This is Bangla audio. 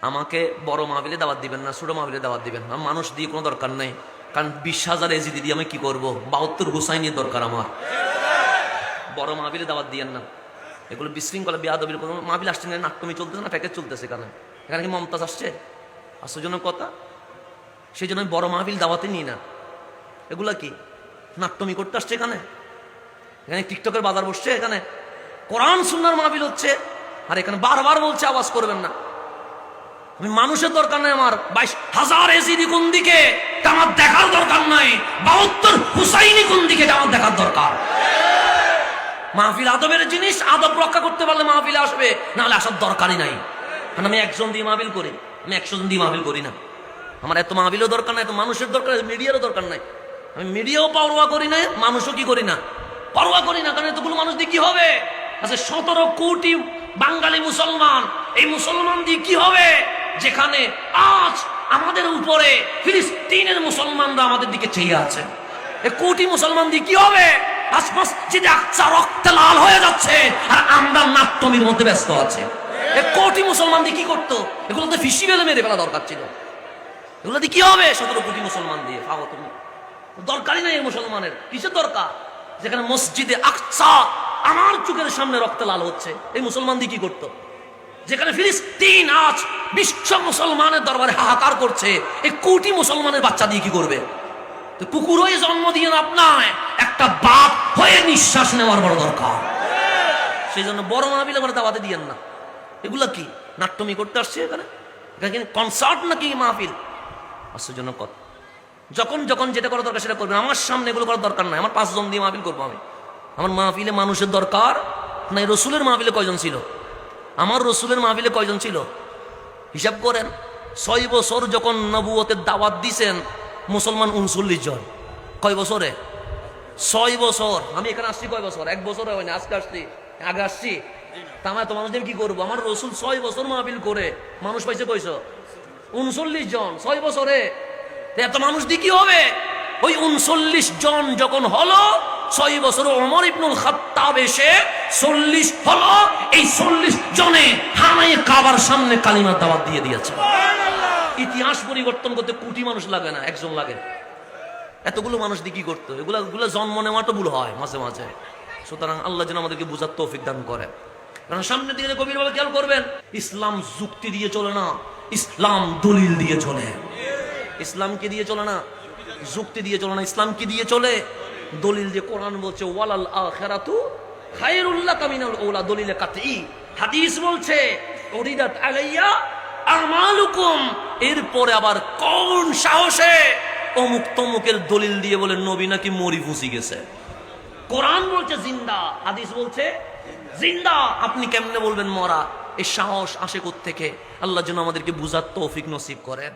আমাকে বড় মাহবিলে দাওয়াত দিবেন না, ছোট মাহবিলে দাওয়াত দিবেন না। মানুষ দিয়ে কোনো দরকার নেই। কারণ বিশ হাজার এজি দিয়ে আমি কি করব? বাহাত্তর হুসাইনের দরকার আমার। বড় মাহবিলে দাওয়াত দিয়েন না। এগুলো বিশৃঙ্খলা, বিয়াদবির কোনো মাহবিল আসছে না, নাট্যমি চলতেছে না, প্যাকেজ চলতেছে এখানে। এখানে কি মমতাজ আসছে? আশ্চর্যজনক কথা। সেই জন্য আমি বড় মাহবিল দাওয়াতে নিই না। এগুলা কি? নাট্যমি করতে আসছে এখানে? এখানে টিকটকের বাজার বসছে, এখানে কোরআন, সুন্নার মাহবিল হচ্ছে। আর এখানে বারবার বলছে, আওয়াজ করবেন না। মানুষের দরকার নাই আমার। বাইশ হাজার এসিডি কোন দিকে? আমার দেখার দরকার নাই। বাহাত্তর হুসাইনি কোন দিকে আমার দেখার দরকার? মাহফিল আদবের জিনিস আদব রক্ষা করতে পারলে মাহফিলে আসবে, নাহলে আসার দরকারই নাই। কারণ আমি একজন দিয়ে মাহফিল করি, আমি একশো জন দিয়ে মাহফিল করি না। আমার এত মাহফিলও দরকার নাই, এত মানুষের দরকার মিডিয়ারও দরকার নাই। আমি মিডিয়াও পরোয়া করি না, মানুষও কি করি না? পরোয়া করি না, কারণ এতগুলো মানুষ দিয়ে কি হবে? আচ্ছা সতেরো কোটি বাঙালি মুসলমান, এই মুসলমান দিয়ে কি হবে? যেখানে আজ আমাদের উপরে ফিলিস্তিনের মুসলমানরা আমাদের দিকে চেয়ে আছে। কোটি মুসলমান দিয়ে কি হবে? আজ মসজিদে আকসা রক্তে লাল হয়ে যাচ্ছে আর আমরা নাট্যমির মধ্যে ব্যস্ত আছে। কোটি মুসলমান দিয়ে কি করতো? এগুলো তো ফিসি বেলে মেরে ফেলা দরকার ছিল। এগুলো দিয়ে কি হবে? সতেরো কোটি মুসলমান দিয়ে ভাবো তুমি। দরকারই নাই মুসলমানের। কিসের দরকার? যেখানে মসজিদে আকসা আমার চোখের সামনে রক্তে লাল হচ্ছে, এই মুসলমান দিয়ে কি করতো? যেখানে ফিলিস্তিন আজ বিশ্ব মুসলমানের দরবারে হাহাকার করছে এই কোটি মুসলমানের বাচ্চা দিয়ে কি করবে? তো হয়ে জন্ম দিয়ে আপনার একটা বাপ হয়ে নিঃশ্বাস নেওয়ার বড় দরকার। সেই জন্য বড় মাহবিল আমার দাওয়াতে দিয়েন না। এগুলা কি? নাট্যমি করতে আসছে এখানে? কনসার্ট নাকি মাহফিল? আশ্চর্যজনক কথা। যখন যখন যেটা করা দরকার সেটা করবেন আমার সামনে এগুলো করার দরকার নাই। আমার পাঁচজন দিয়ে মাহফিল করব আমি। আমার মাহফিলে মানুষের দরকার? নাই রসুলের মাহফিলে কয়জন ছিল? আমার রসুলের মাহফিলে কয়জন ছিল? হিসাব করেন, ছয় বছর যখন নবুয়তের দাওয়াত দিছেন, মুসলমান উনচল্লিশ জন। কয় বছরে? ছয় বছর। আমি এখানে আসছি কয় বছর? এক বছর হয় না, আজকে আসছি, আগে আসছি। তা তো মানুষদের কি করব? আমার রসুল ছয় বছর মাহফিল করে, মানুষ পাইছে কইস উনচল্লিশ জন। ছয় বছরে? এত মানুষ দিয়ে কি হবে? ওই উনচল্লিশ জন যখন হলো ছয় বছর অমর ইবনুল খাত্তাব এসে চল্লিশ হলো, এই চল্লিশ জনে হানায় কাবার সামনে কালিমার দাওয়াত দিয়ে দিয়েছে। ইতিহাস পরিবর্তন করতে কোটি মানুষ লাগে না, একজন লাগে। এতগুলো মানুষ দিয়ে কি করতো এগুলা, এগুলো জন্ম নেওয়া তো ভুল হয় মাঝে মাঝে। সুতরাং আল্লাহ যেন আমাদেরকে বুঝার তৌফিক দান করে। কারণ সামনের দিকে কবির বলে খেয়াল করবেন, ইসলাম যুক্তি দিয়ে চলে না, ইসলাম দলিল দিয়ে চলে। ইসলাম কি দিয়ে চলে না? যুক্তি দিয়ে চলে না, ইসলাম কি দিয়ে চলে? দলিল যে কোরআন বলছে, ওয়ালাল আখিরাতু খায়রুল্লাহ কামিনাল ওলা দলিলে কাতি হাদিস বলছে, উরিদাত আলাইয়া আমালুকুম এরপরে আবার কোন সাহসে অমুক তমুকের দলিল দিয়ে বলে, নবী নাকি মরি ফুসি গেছে কোরআন বলছে, জিন্দা হাদিস বলছে, জিন্দা আপনি কেমনে বলবেন, মরা এই সাহস আসে থেকে আল্লাহ যেন আমাদেরকে বুঝার তৌফিক নসিব করেন।